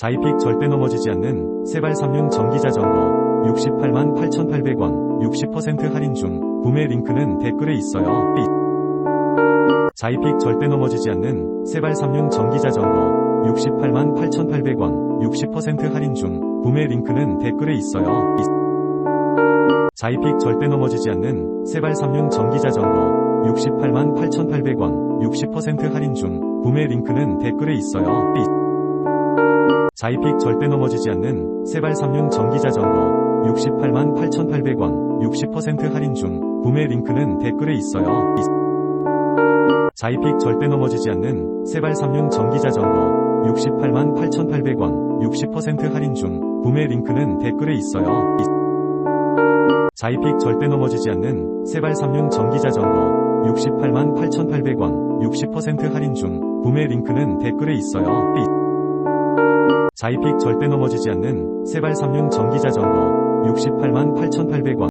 자이픽 절대 넘어지지 않는 세발 3륜 전기자전거 68만 8,800원 60% 할인 중 구매 링크는 댓글에 있어요. 삐. 자이픽 절대 넘어지지 않는 세발 3륜 전기자전거 68만 8,800원 60% 할인 중 구매 링크는 댓글에 있어요. 삐. 자이픽 절대 넘어지지 않는 세발 3륜 전기자전거 68만 8,800원 60% 할인 중 구매 링크는 댓글에 있어요. 삐. 자이픽 절대 넘어지지 않는 세발 3륜 전기자전거 68만 8,800원 60% 할인 중 구매 링크는 댓글에 있어요. 삐. 자이픽 절대 넘어지지 않는 세발 3륜 전기자전거 68만 8,800원 60% 할인 중 구매 링크는 댓글에 있어요. 삐. 자이픽 절대 넘어지지 않는 세발 3륜 전기자전거 68만 8,800원 60% 할인 중 구매 링크는 댓글에 있어요. 삐. 자이픽 절대 넘어지지 않는 세발 3륜 전기자전거 68만 8,800원